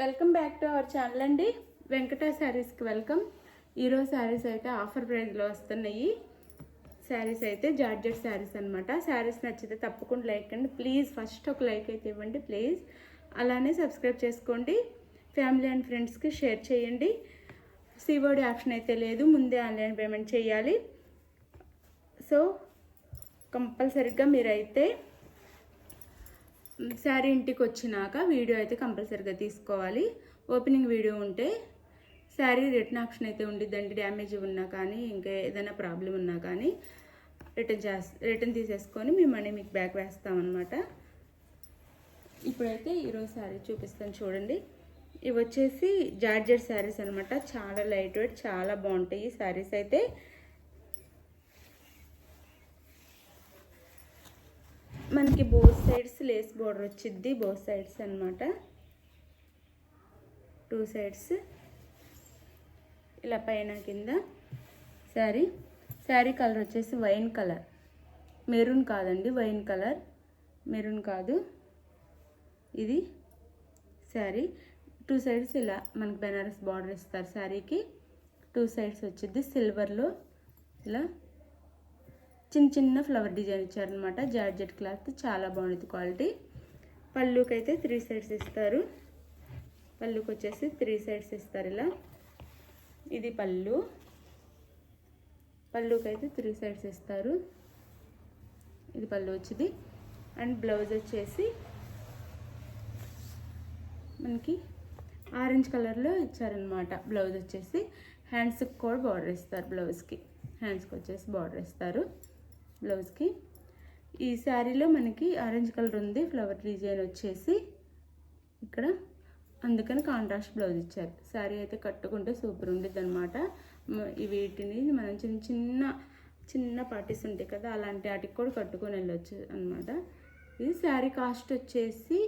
Welcome back to our channel అండి. వెంకట శారీస్కి welcome. ఈరోజు శారీస్ అయితే ఆఫర్ ప్రైస్లో వస్తున్నాయి. శారీస్ అయితే జార్జెట్ శారీస్ అనమాట శారీస్ నచ్చితే తప్పకుండా లైక్ అండి. ప్లీజ్ ఫస్ట్ ఒక లైక్ అయితే ఇవ్వండి ప్లీజ్ అలానే సబ్స్క్రైబ్ చేసుకోండి. ఫ్యామిలీ అండ్ ఫ్రెండ్స్కి షేర్ చేయండి. సివోడి ఆప్షన్ అయితే లేదు. ముందే ఆన్లైన్ పేమెంట్ చేయాలి. సో కంపల్సరిగా మీరైతే శారీ ఇంటికి వచ్చినాక వీడియో అయితే కంపల్సరీగా తీసుకోవాలి. ఓపెనింగ్ వీడియో ఉంటే శారీ రిటర్న్ ఆప్షన్ అయితే ఉండిద్దండి. డ్యామేజ్ ఉన్నా కానీ ఇంకా ఏదైనా ప్రాబ్లం ఉన్నా కానీ రిటర్న్ చేస్ రిటర్న్ తీసేసుకొని మీ మనీ మీకు బ్యాక్ వేస్తామన్నమాట. ఇప్పుడైతే ఈరోజు శారీ చూపిస్తాను చూడండి. ఇవి వచ్చేసి జార్జెట్ శారీస్ అనమాట చాలా లైట్ వెయిట్ చాలా బాగుంటాయి ఈ శారీస్ అయితే. మనకి బోత్ సైడ్స్ లేస్ బోర్డర్ వచ్చిద్ది. బోత్ సైడ్స్ అనమాట టూ సైడ్స్ ఇలా పైన కింద శారీ. శారీ కలర్ వచ్చేసి వైన్ కలర్. మెరూన్ కాదండి వైన్ కలర్. మెరూన్ కాదు. ఇది శారీ. టూ సైడ్స్ ఇలా మనకి బెనారస్ బార్డర్ ఇస్తారు శారీకి. టూ సైడ్స్ వచ్చింది సిల్వర్లో ఇలా చిన్న చిన్న ఫ్లవర్ డిజైన్ ఇచ్చారనమాట జార్జెట్ క్లాత్ చాలా బాగుంది క్వాలిటీ. పళ్ళుకి అయితే త్రీ సైడ్స్ ఇస్తారు. పళ్ళుకి వచ్చేసి త్రీ సైడ్స్ ఇస్తారు ఇలా. ఇది పళ్ళు. పళ్ళుకి అయితే త్రీ సైడ్స్ ఇస్తారు. ఇది పళ్ళు వచ్చింది. అండ్ బ్లౌజ్ వచ్చేసి మనకి ఆరెంజ్ కలర్లో ఇచ్చారనమాట బ్లౌజ్ వచ్చేసి హ్యాండ్స్కి కూడా బార్డర్ ఇస్తారు బ్లౌజ్కి హ్యాండ్స్కి వచ్చేసి బార్డర్ ఇస్తారు. బ్లౌజ్కి. ఈ శారీలో మనకి ఆరెంజ్ కలర్ ఉంది ఫ్లవర్ డిజైన్ వచ్చేసి ఇక్కడ. అందుకని కాంట్రాస్ట్ బ్లౌజ్ ఇచ్చారు. శారీ అయితే కట్టుకుంటే సూపర్ ఉండేది అనమాట వీటిని మనం చిన్న చిన్న చిన్న పార్టీస్ ఉంటాయి కదా అలాంటి వాటికి కూడా కట్టుకొని వెళ్ళొచ్చు అనమాట ఇది శారీ కాస్ట్ వచ్చేసి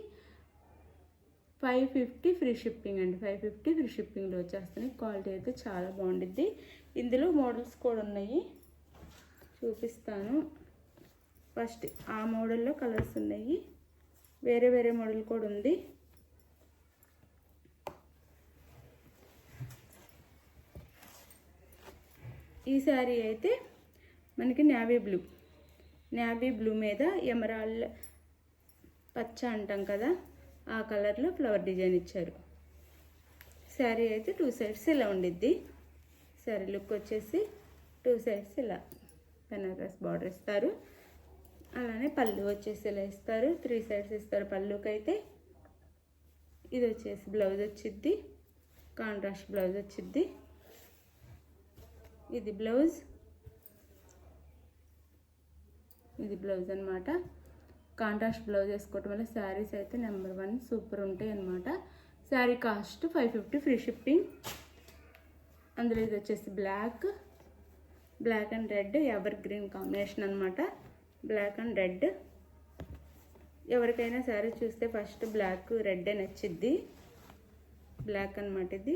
ఫైవ్ ఫిఫ్టీ ఫ్రీ షిప్పింగ్ అండి. ఫైవ్ ఫిఫ్టీ ఫ్రీ షిప్పింగ్లో వచ్చేస్తున్నాయి క్వాలిటీ అయితే చాలా బాగుండిద్ది. ఇందులో మోడల్స్ కూడా ఉన్నాయి. చూపిస్తాను. ఫస్ట్ ఆ మోడల్లో కలర్స్ ఉన్నాయి. వేరే వేరే మోడల్ కూడా ఉంది. ఈ శారీ అయితే మనకి నావీ బ్లూ. నావీ బ్లూ మీద ఎమరాల్ పచ్చ అంటాం కదా ఆ కలర్లో ఫ్లవర్ డిజైన్ ఇచ్చారు. శారీ అయితే టూ సైడ్స్ ఇలా ఉండిద్ది. శారీ లుక్ వచ్చేసి టూ సైడ్స్ ఇలా. బెనారస్ బార్డర్ ఇస్తారు. అలానే పళ్ళు వచ్చేసి ఇలా ఇస్తారు. త్రీ సైడ్స్ ఇస్తారు పళ్ళుకి అయితే ఇది వచ్చేసి బ్లౌజ్ వచ్చిద్ది. కాంట్రాస్ట్ బ్లౌజ్ వచ్చిద్ది. ఇది బ్లౌజ్. ఇది బ్లౌజ్ అనమాట కాంట్రాస్ట్ బ్లౌజ్ వేసుకోవటం వల్ల శారీస్ అయితే నెంబర్ వన్ సూపర్ ఉంటాయి అనమాట sari cost five fifty free shipping. అందులో ఇది వచ్చేసి black. Black and red evergreen combination అనమాట బ్లాక్ అండ్ రెడ్. ఎవరికైనా శారీ చూస్తే ఫస్ట్ బ్లాక్ రెడ్ నచ్చిద్ది. బ్లాక్ అనమాట ఇది.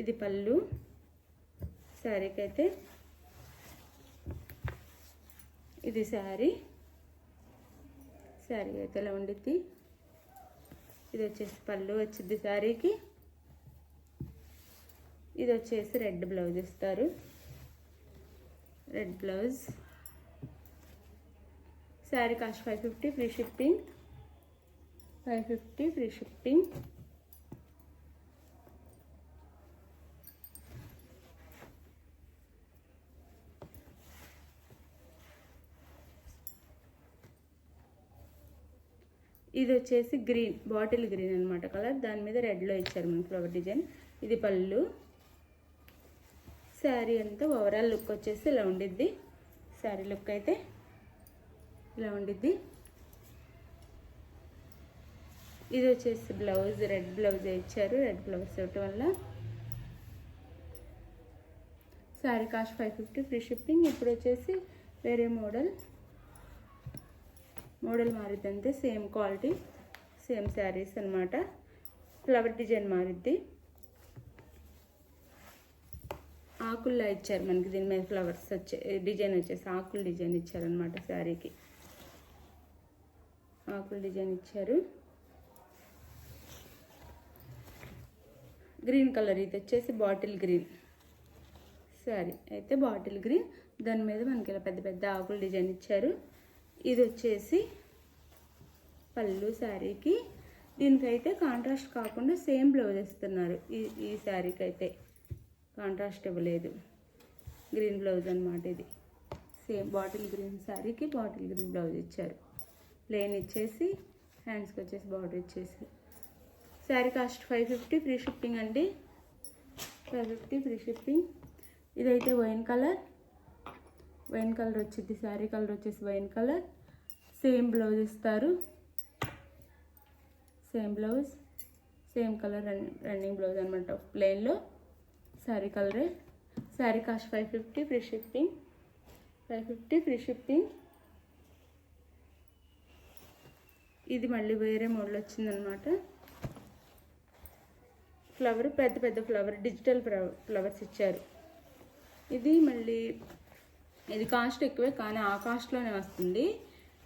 ఇది పళ్ళు. శారీకి అయితే ఇది శారీ. శారీ అయితే ఎలా ఉండిద్ది. ఇది వచ్చేసి పళ్ళు వచ్చింది శారీకి. ఇది వచ్చేసి రెడ్ బ్లౌజ్ ఇస్తారు. Red blouse sari cost five fifty free shipping five fifty free shipping ఇది వచ్చేసి గ్రీన్ బాటిల్ గ్రీన్ అనమాట కలర్. దాని మీద రెడ్లో ఇచ్చారు మన ఫ్లవర్ డిజైన్ ఇది పళ్ళు. శారీ అంతా ఓవరాల్ లుక్ వచ్చేసి ఇలా ఉండిద్ది. శారీ లుక్ అయితే ఇలా ఉండిద్ది. ఇది వచ్చేసి బ్లౌజ్ రెడ్ బ్లౌజ్ ఇచ్చారు. రెడ్ బ్లౌజ్ ఇవ్వటం వల్ల sari cost five fifty free shipping ఇప్పుడు వచ్చేసి వేరే మోడల్. మోడల్ మారిద్ది అంతే సేమ్ క్వాలిటీ సేమ్ శారీస్ అనమాట ఫ్లవర్ డిజైన్ మారిద్ది. ఆకుల్లా ఇచ్చారు. మనకి దీని మీద ఫ్లవర్స్ వచ్చే డిజైన్ వచ్చేసి ఆకుల డిజైన్ ఇచ్చారనమాట శారీకి. ఆకుల డిజైన్ ఇచ్చారు. గ్రీన్ కలర్ ఇది వచ్చేసి బాటిల్ గ్రీన్ శారీ. అయితే బాటిల్ గ్రీన్ దాని మీద మనకి ఇలా పెద్ద పెద్ద ఆకులు డిజైన్ ఇచ్చారు. ఇది వచ్చేసి పళ్ళు శారీకి. దీనికైతే కాంట్రాస్ట్ కాకుండా సేమ్ బ్లౌజ్ ఇస్తున్నారు ఈ ఈ శారీకి అయితే కాంట్రాస్ట్ ఇవ్వలేదు గ్రీన్ బ్లౌజ్ అనమాట ఇది. సేమ్ బాటిల్ గ్రీన్ శారీకి బాటిల్ గ్రీన్ బ్లౌజ్ ఇచ్చారు. ప్లెయిన్ ఇచ్చేసి హ్యాండ్స్కి వచ్చేసి బార్డర్ ఇచ్చేసి sari cost five fifty free shipping అండి. Five fifty free shipping. ఇదైతే వైన్ కలర్. వైన్ కలర్ వచ్చింది శారీ కలర్ వచ్చేసి వైన్ కలర్. సేమ్ బ్లౌజ్ ఇస్తారు. Same blouse. Same colour run running blouse అనమాట ప్లెయిన్లో. శారీ కలరే. Sari cost five fifty free shipping. Five fifty free shipping. ఇది మళ్ళీ వేరే మోడల్ వచ్చిందనమాట ఫ్లవర్ పెద్ద పెద్ద ఫ్లవర్ డిజిటల్ ఫ్లవర్స్ ఇచ్చారు. ఇది మళ్ళీ ఇది కాస్ట్ ఎక్కువే కానీ ఆ కాస్ట్లోనే వస్తుంది.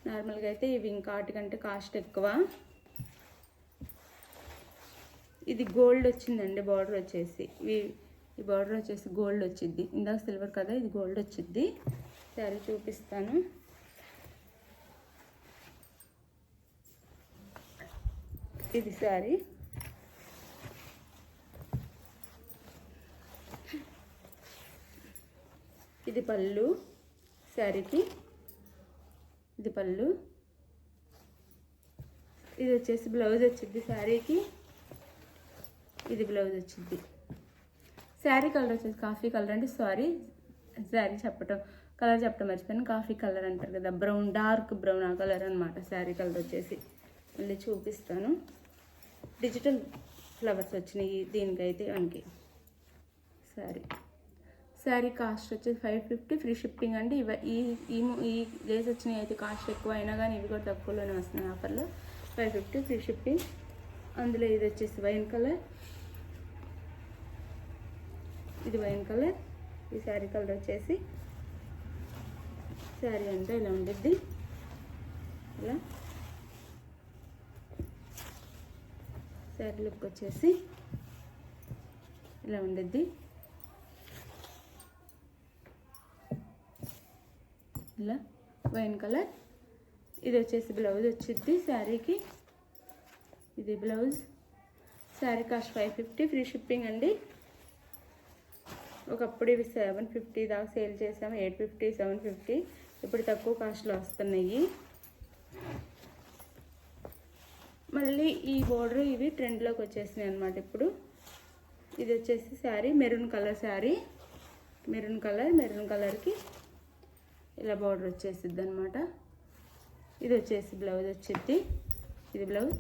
నార్మల్గా అయితే ఇవి ఇంకా వాటికంటే కాస్ట్ ఎక్కువ. ఇది గోల్డ్ వచ్చిందండి బార్డర్ వచ్చేసి. ఈ బార్డర్ వచ్చేసి గోల్డ్ వచ్చింది ఇందాక సిల్వర్ కదా ఇది గోల్డ్ వచ్చింది శారీ చూపిస్తాను. ఇది సారీ. ఇది పళ్ళు శారీకి. ఇది పళ్ళు. ఇది వచ్చేసి బ్లౌజ్ వచ్చింది శారీకి. ఇది బ్లౌజ్ వచ్చింది శారీ కలర్ వచ్చేసి కాఫీ కలర్ అంటే సారీ శారీ చెప్పటం కలర్ చెప్పడం మర్చిపోయాను. కాఫీ కలర్ అంటారు కదా బ్రౌన్ డార్క్ బ్రౌన్ ఆ కలర్ అనమాట శారీ కలర్ వచ్చేసి. మళ్ళీ చూపిస్తాను. డిజిటల్ ఫ్లవర్స్ వచ్చినాయి దీనికైతే మనకి. శారీ. శారీ కాస్ట్ వచ్చేసి ఫైవ్ ఫిఫ్టీ ఫ్రీ షిప్పింగ్ అండి. ఇవ ఈ ఈ ఈ డేస్ వచ్చినాయి అయితే కాస్ట్ ఎక్కువ అయినా కానీ ఇవి కూడా తక్కువలోనే వస్తున్నాయి ఆఫర్లో. Five fifty free shipping. అందులో ఇది వచ్చేసి వైన్ కలర్. ఇది వైన్ కలర్. ఈ శారీ కలర్ వచ్చేసి శారీ అంతా ఇలా ఉండిద్ది. ఇలా. శారీ లుక్ వచ్చేసి ఇలా ఉండిద్ది. ఇలా వైన్ కలర్. ఇది వచ్చేసి బ్లౌజ్ వచ్చింది శారీకి. ఇది blouse. Sari cost five fifty free shipping అండి. ఒకప్పుడు ఇవి సెవెన్ ఫిఫ్టీ దాకా సేల్ చేసాము ఎయిట్ ఫిఫ్టీ సెవెన్ ఫిఫ్టీ ఇప్పుడు తక్కువ కాస్ట్లో వస్తున్నాయి. మళ్ళీ ఈ బోర్డర్ ఇవి ట్రెండ్లోకి వచ్చేసినాయి అనమాట ఇప్పుడు. ఇది వచ్చేసి sari maroon colour sari maroon colour maroon కలర్కి ఇలా బార్డర్ వచ్చేసిద్ది అనమాట ఇది వచ్చేసి బ్లౌజ్ వచ్చేది ఇది బ్లౌజ్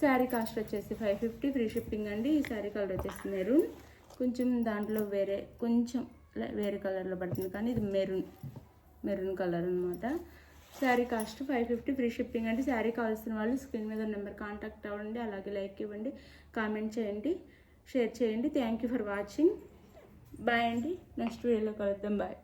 శారీ కాస్ట్ వచ్చేసి ఫైవ్ ఫిఫ్టీ ఫ్రీ షిప్పింగ్ అండి. ఈ శారీ కలర్ వచ్చేసి మెరూన్ కొంచెం దాంట్లో వేరే కొంచెం వేరే కలర్లో పడుతుంది. కానీ ఇది మెరూన్ మెరూన్ కలర్ అనమాట sari cost five fifty free shipping అంటే శారీ కావాల్సిన వాళ్ళు స్క్రీన్ మీద నెంబర్ కాంటాక్ట్ అవ్వండి అలాగే లైక్ ఇవ్వండి కామెంట్ చేయండి షేర్ చేయండి. Thank you for watching bye అండి. నెక్స్ట్ వీడియోలో కలుద్దాం. బాయ్